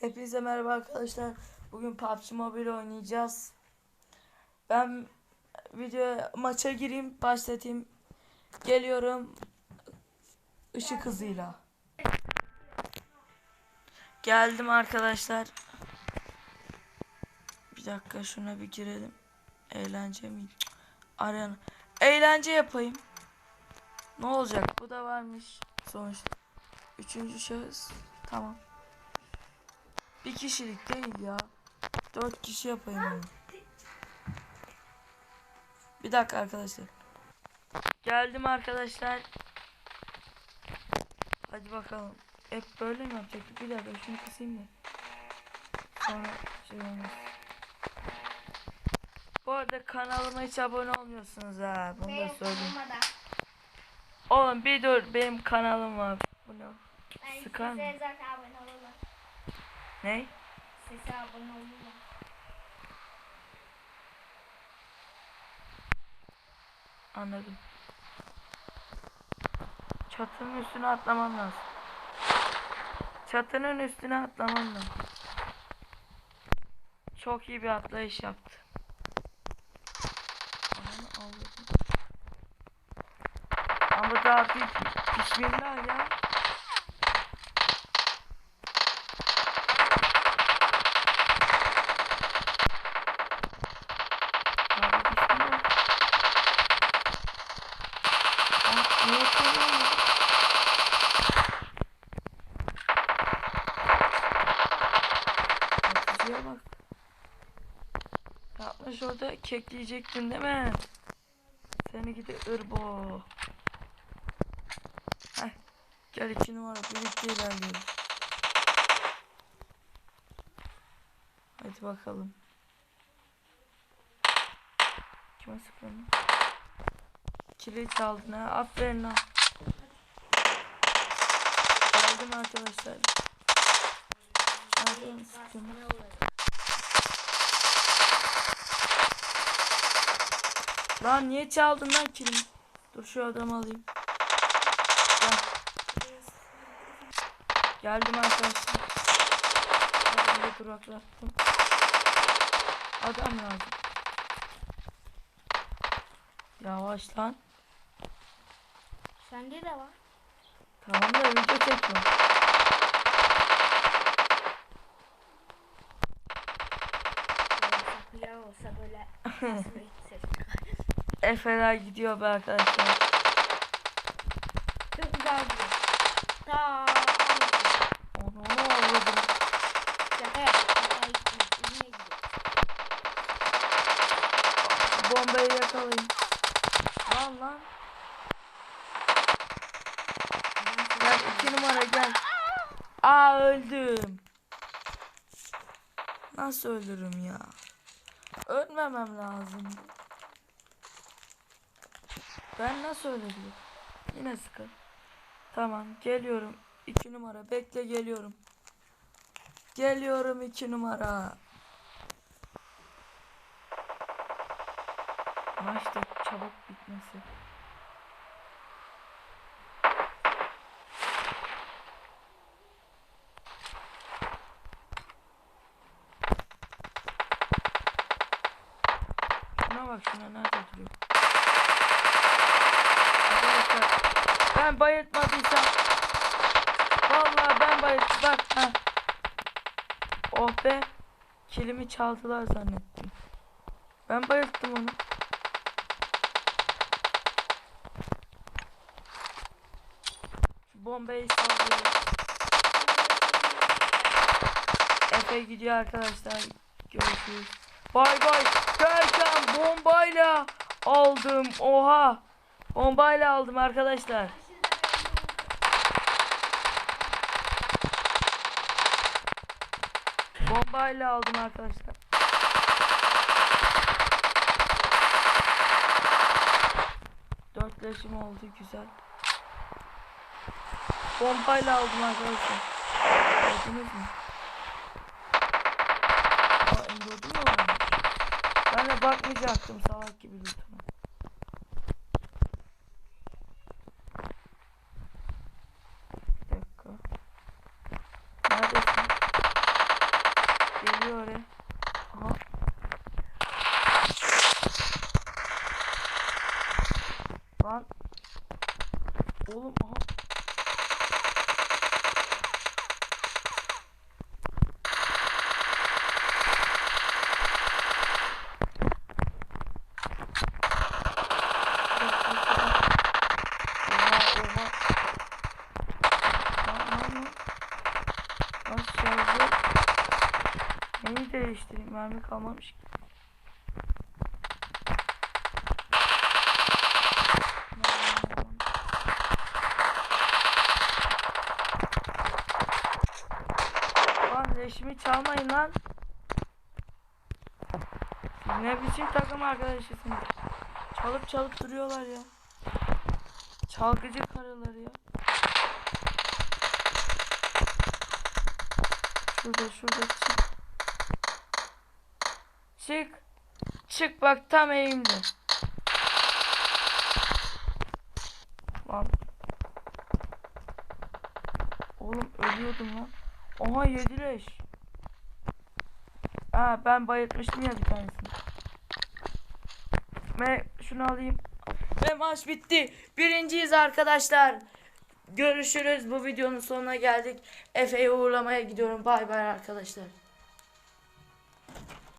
Hepinize merhaba arkadaşlar. Bugün PUBG Mobile oynayacağız. Ben video maça gireyim, başlatayım. Geliyorum. Işık hızıyla. Geldim arkadaşlar. Bir dakika şuna bir girelim. Eğlence mi? Arena. Eğlence yapayım. Ne olacak? Bu da varmış sonuçta. Üçüncü şahıs. Tamam. Bir kişilik değil ya. Dört kişi yapayım onu. Bir dakika arkadaşlar. Geldim arkadaşlar. Hadi bakalım. Hep böyle mi yapacaktık? Bir dakika şunu kısayım da. Sonra şey olmaz. Bu arada kanalıma hiç abone olmuyorsunuz ha. Bunu da söyleyeyim. Oğlum bir dur benim kanalım var. Bu ne? Ben Sıkar mı? Ne? Size abone olurlar. Anladım. Çatının üstüne atlamam lazım. Çatının üstüne atlamam lazım. Çok iyi bir atlayış yaptı. Ama daha bir bismillah ya. Yapmış orada kekleyecektin değil mi? Seni gidi ırbo. Heh. Gel iki numara birlikte ilerleyelim. Hadi bakalım. Kime sıkıyorum? Kilit aldın ha. Aferin ha. Aldım arkadaşlar. Nereden sıkıyorum? Lan niye çaldın lan kilimi? Dur şu adamı alayım. Gel. Geldim arkadaşlar. Adamı da duraklattım. Adam lazım. Yavaş lan. Sende de var. Tamam da video çekiyorum. Sakıya olsa böyle nasıl bir ses çıkar. Efeler gidiyor be arkadaşlar. Çok güzel gidiyor. Ta Onu avladım. Şaka yap. Bombayı yakalayın. Lan lan. Gel iki numara gel. Aa öldüm. Nasıl ölürüm ya? Ölmemem lazım. Ben nasıl ölebilirim? Yine sıkın. Tamam geliyorum. İki numara bekle geliyorum. Geliyorum iki numara. Maç da çabuk bitmesi. Şuna bak şuna nerede duruyor? Arkadaşlar ben bayıltmadıysam Vallahi ben bayılt bak ha. Oh be kilimi çaldılar zannettim. Ben bayılttım onu. Bombayı sallıyorum. Efe gidiyor arkadaşlar. Görüşürüz. Bay bay. Derken bombayla aldım. Oha. Bombayla aldım arkadaşlar. Bombayla aldım arkadaşlar. Dörtleşim oldu güzel. Bombayla aldım arkadaşlar. Gördünüz mü? Aa mi onu? Ben de bakmayacaktım salak gibi lütfen. Bir dakika. Neredesin? Geliyor oraya. Aha. Lan. Oğlum aha. Değiştireyim? Mermi kalmamış. Lan leşimi çalmayın lan. Ne biçim takım arkadaşısınız? Çalıp çalıp duruyorlar ya. Çalgıcı karıları ya. Şurada şurada çık. Çık. Çık bak tam eğimde. Lan. Oğlum ölüyordum lan. Oha yedileş. Ha ben bayıltmıştım ya bir tanesini. Ve şunu alayım. Ve maç bitti. Birinciyiz arkadaşlar. Görüşürüz. Bu videonun sonuna geldik. Efe'yi uğurlamaya gidiyorum. Bay bay arkadaşlar.